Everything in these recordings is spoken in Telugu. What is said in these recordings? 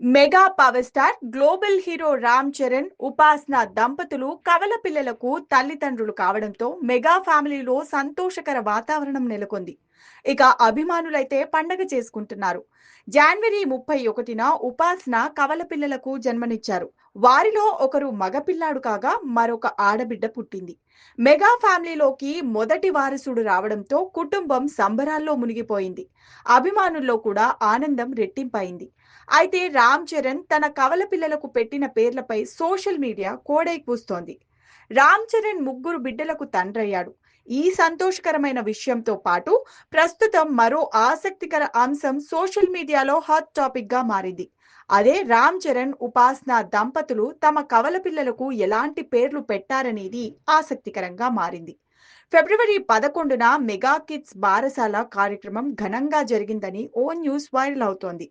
Mega power star global hero Ram Charan Upasana దంపతులు కవల పిల్లలకు తల్లిదండ్రులు కావడంతో మెగా ఫ్యామిలీలో సంతోషకర వాతావరణం నెలకొంది. ఇక అభిమానులైతే పండగ చేసుకుంటున్నారు. జనవరి ముప్పై ఒకటిన ఉపాసన కవల పిల్లలకు జన్మనిచ్చారు. వారిలో ఒకరు మగపిల్లాడు కాగా మరొక ఆడబిడ్డ పుట్టింది. మెగా ఫ్యామిలీలోకి మొదటి వారసుడు రావడంతో కుటుంబం సంబరాల్లో మునిగిపోయింది. అభిమానుల్లో కూడా ఆనందం రెట్టింపైంది అయితే రామ్ చరణ్ తన కవల పిల్లలకు పెట్టిన పేర్లపై సోషల్ మీడియా కోడై కూస్తోంది. రామ్ చరణ్ ముగ్గురు బిడ్డలకు తండ్రయ్యాడు. ఈ సంతోషకరమైన విషయంతో పాటు ప్రస్తుతం మరో ఆసక్తికర అంశం సోషల్ మీడియాలో హాట్ టాపిక్గా మారింది. అదే రామ్ చరణ్ ఉపాసన దంపతులు తమ కవల పిల్లలకు ఎలాంటి పేర్లు పెట్టారనేది ఆసక్తికరంగా మారింది. ఫిబ్రవరి పదకొండున మెగా కిడ్స్ బారసాల కార్యక్రమం ఘనంగా జరిగిందని ఓ న్యూస్ వైరల్ అవుతోంది.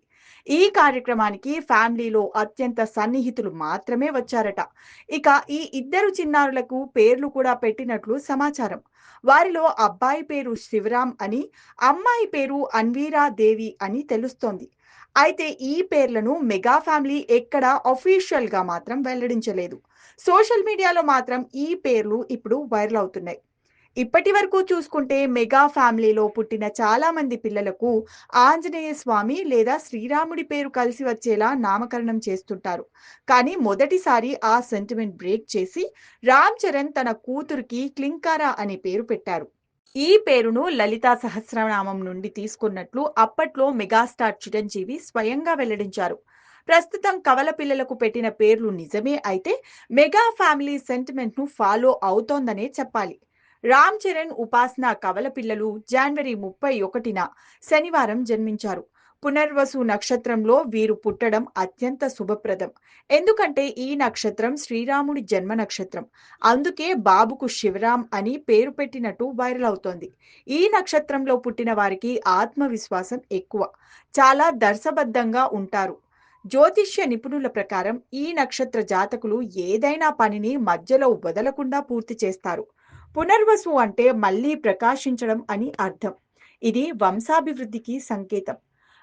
ఈ కార్యక్రమానికి ఫ్యామిలీలో అత్యంత సన్నిహితులు మాత్రమే వచ్చారట. ఇక ఈ ఇద్దరు చిన్నారులకు పేర్లు కూడా పెట్టినట్లు సమాచారం. వారిలో అబ్బాయి పేరు శివరాం అని అమ్మాయి పేరు అన్వీరా దేవి అని తెలుస్తోంది. అయితే ఈ పేర్లను మెగా ఫ్యామిలీ ఎక్కడ అఫీషియల్గా మాత్రం వెల్లడించలేదు. సోషల్ మీడియాలో మాత్రం ఈ పేర్లు ఇప్పుడు వైరల్ అవుతున్నాయి. ఇప్పటి వరకు చూసుకుంటే మెగా ఫ్యామిలీలో పుట్టిన చాలా మంది పిల్లలకు ఆంజనేయ స్వామి లేదా శ్రీరాముడి పేరు కలిసి వచ్చేలా నామకరణం చేస్తుంటారు. కానీ మొదటిసారి ఆ సెంటిమెంట్ బ్రేక్ చేసి రామ్ చరణ్ తన కూతురికి క్లింకారా అనే పేరు పెట్టారు. ఈ పేరును లలితా సహస్రనామం నుండి తీసుకున్నట్లు అప్పట్లో మెగాస్టార్ చిరంజీవి స్వయంగా వెల్లడించారు. ప్రస్తుతం కవల పిల్లలకు పెట్టిన పేర్లు నిజమే అయితే మెగా ఫ్యామిలీ సెంటిమెంట్ను ఫాలో అవుతోందనే చెప్పాలి. రామ్ చరణ్ ఉపాసన కవల పిల్లలు జనవరి ముప్పై ఒకటిన శనివారం జన్మించారు. పునర్వసు నక్షత్రంలో వీరు పుట్టడం అత్యంత శుభప్రదం. ఎందుకంటే ఈ నక్షత్రం శ్రీరాముడి జన్మ నక్షత్రం. అందుకే బాబుకు శివరాం అని పేరు పెట్టినట్టు వైరల్ అవుతోంది. ఈ నక్షత్రంలో పుట్టిన వారికి ఆత్మవిశ్వాసం ఎక్కువ. చాలా దర్శబద్ధంగా ఉంటారు. జ్యోతిష్య నిపుణుల ప్రకారం ఈ నక్షత్ర జాతకులు ఏదైనా పనిని మధ్యలో వదలకుండా పూర్తి చేస్తారు. పునర్వసు అంటే మళ్ళీ ప్రకాశించడం అని అర్థం. ఇది వంశాభివృద్ధికి సంకేతం.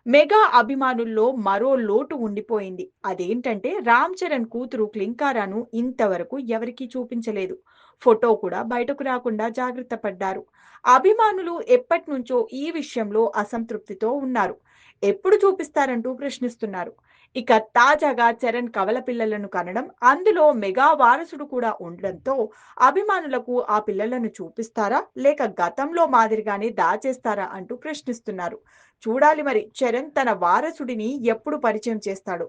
మెగా అభిమానుల్లో మరో లోటు ఉండిపోయింది. అదేంటంటే రామ్ చరణ్ కూతురు క్లింకారాను ఇంతవరకు ఎవరికీ చూపించలేదు. ఫోటో కూడా బయటకు రాకుండా జాగ్రత్త పడ్డారు. అభిమానులు ఎప్పటి నుంచో ఈ విషయంలో అసంతృప్తితో ఉన్నారు. ఎప్పుడు చూపిస్తారంటూ ప్రశ్నిస్తున్నారు. ఇక తాజాగా చరణ్ కవల పిల్లలను కనడం అందులో మెగా వారసుడు కూడా ఉండడంతో అభిమానులకు ఆ పిల్లలను చూపిస్తారా లేక గతంలో మాదిరిగానే దాచేస్తారా అంటూ ప్రశ్నిస్తున్నారు. చూడాలి మరి చరణ్ తన వారసుడిని ఎప్పుడు పరిచయం చేస్తాడు.